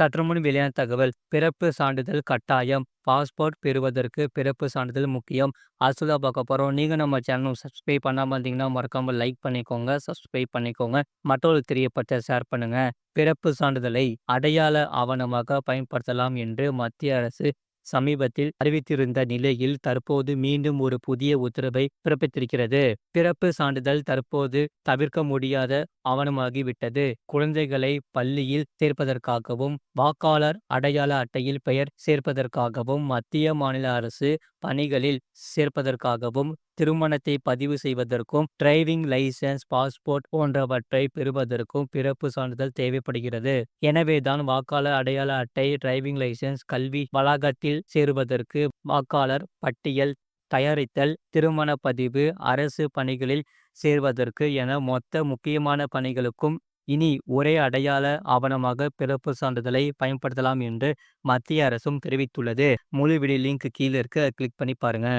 சற்று முன் வெளியான தகவல் பிறப்பு சான்றிதழ் கட்டாயம். பாஸ்போர்ட் பெறுவதற்கு பிறப்பு சான்றிதழ் முக்கியம். அசுலா பார்க்க போகிறோம் நீங்கள் நம்ம சேனலும் சப்ஸ்கிரைப் பண்ணாமல் இருந்தீங்கன்னா மறக்காமல் லைக் பண்ணிக்கோங்க சப்ஸ்கிரைப் பண்ணிக்கோங்க. மற்றொரு தெரியப்பட்ட ஷேர் பண்ணுங்க. பிறப்பு சான்றிதழை அடையாள ஆவணமாக பயன்படுத்தலாம் என்று மத்திய அரசு சமீபத்தில் அறிவித்திருந்த நிலையில் தற்போது மீண்டும் ஒரு புதிய உத்தரவை பிறப்பித்திருக்கிறது. பிறப்பு சான்றிதழ் தற்போது தவிர்க்க முடியாத ஆவணமாகிவிட்டது குழந்தைகளை பள்ளியில் சேர்ப்பதற்காகவும் வாக்காளர் அடையாள அட்டையில் பெயர் சேர்ப்பதற்காகவும் மத்திய மாநில அரசு பணிகளில் சேர்ப்பதற்காகவும் திருமணத்தை பதிவு செய்வதற்கும் டிரைவிங் லைசென்ஸ் பாஸ்போர்ட் போன்றவற்றை பெறுவதற்கும் பிறப்பு சான்றிதழ் தேவைப்படுகிறது. எனவேதான் வாக்காளர் அடையாள அட்டை டிரைவிங் லைசென்ஸ் கல்வி வளாகத்தில் சேருவதற்கு வாக்காளர் பட்டியல் தயாரித்தல் திருமண பதிவு அரசு பணிகளில் சேர்வதற்கு என மொத்த முக்கியமான பணிகளுக்கும் இனி ஒரே அடையாள ஆவணமாக பிறப்பு சான்றிதழை பயன்படுத்தலாம் என்று மத்திய அரசும் தெரிவித்துள்ளது. முழு வீடியோ லிங்க் கீழே இருக்க கிளிக் பண்ணி பாருங்க.